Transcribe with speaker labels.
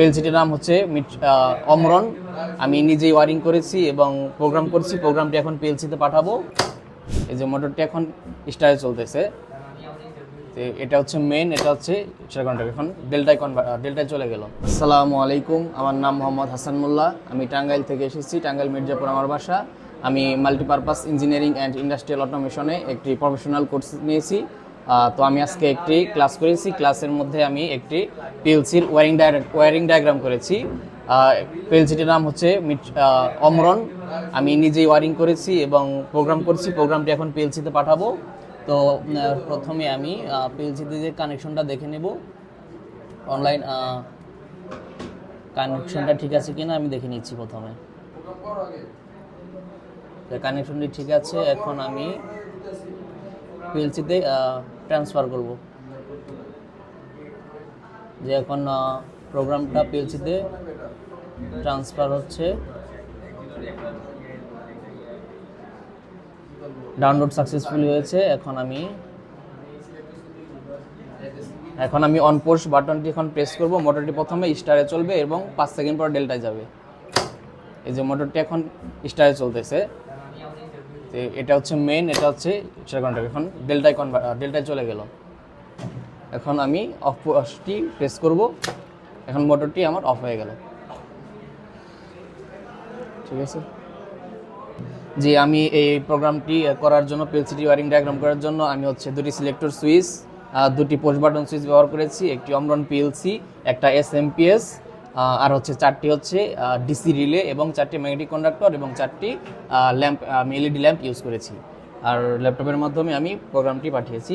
Speaker 1: পেলসিটির নাম হচ্ছে অমরন আমি নিজেই ওয়ারিং করেছি এবং প্রোগ্রাম করেছি। প্রোগ্রামটি এখন পিএলসিতে পাঠাবো। এই যে মোটরটি এখন স্টারে চলতেছে। এটা হচ্ছে মেন এটা হচ্ছে এখন ডেল্টায় ডেল্টায় চলে গেল। আসসালামু আলাইকুম। আমার নাম মোহাম্মদ হাসান মোল্লা। আমি টাঙ্গাইল থেকে এসেছি, টাঙ্গাইল মির্জাপুর আমার বাসা। আমি মাল্টিপারপাস ইঞ্জিনিয়ারিং অ্যান্ড ইন্ডাস্ট্রিয়াল অটোমেশনে একটি প্রফেশনাল কোর্স নিয়েছি। তো আমি আজকে একটি ক্লাস করেছি। ক্লাসের মধ্যে আমি একটি পিএলসির ওয়ারিং ওয়ারিং ডায়াগ্রাম করেছি। পিএলসিটির নাম হচ্ছে অমরন আমি নিজেই ওয়ারিং করেছি এবং প্রোগ্রাম করেছি। প্রোগ্রামটি এখন পিএলসিতে পাঠাবো। তো প্রথমে আমি পিএলসিতে যে কানেকশনটা দেখে নেব। অনলাইন কানেকশনটা ঠিক আছে কিনা আমি দেখে নিচ্ছি প্রথমে। কানেকশনটি ঠিক আছে। এখন আমি পিএলসিতে ট্রান্সফার করব। যে এখন প্রোগ্রামটা পিএলসিতে ট্রান্সফার হচ্ছে। ডাউনলোড সাকসেসফুল হয়েছে। এখন আমি এখন আমি অন পোস্ট বাটনটি এখন প্রেস করব। মোটরটি প্রথমে স্টারে চলবে এবং পাঁচ সেকেন্ড পর ডেল্টায় যাবে। এই যে মোটরটি এখন স্টারে চলতেছে। তো এটা হচ্ছে মেন এটা হচ্ছে সেটা এখন ডেল্টায় কনভার্ট ডেল্টায় চলে গেল। এখন আমি অফ পোস্টটি প্রেস করব। এখন মোটরটি আমার অফ হয়ে গেল। ঠিক আছে? জি, আমি এই প্রোগ্রামটি করার জন্য পিএলসিটি ওয়ারিং ডায়াগ্রাম করার জন্য, আমি হচ্ছে দুটি সিলেক্টর সুইচ দুটি পোস্ট বাটন সুইচ ব্যবহার করেছি। একটি অমরন পিএলসি একটা এস এমপিএস আর হচ্ছে চারটি হচ্ছে ডিসি রিলে এবং চারটি ম্যাগনেটিক কন্ডাক্টর এবং চারটি ল্যাম্প, আমি এলইডি ল্যাম্প ইউজ করেছি। আর ল্যাপটপের মাধ্যমে আমি প্রোগ্রামটি পাঠিয়েছি।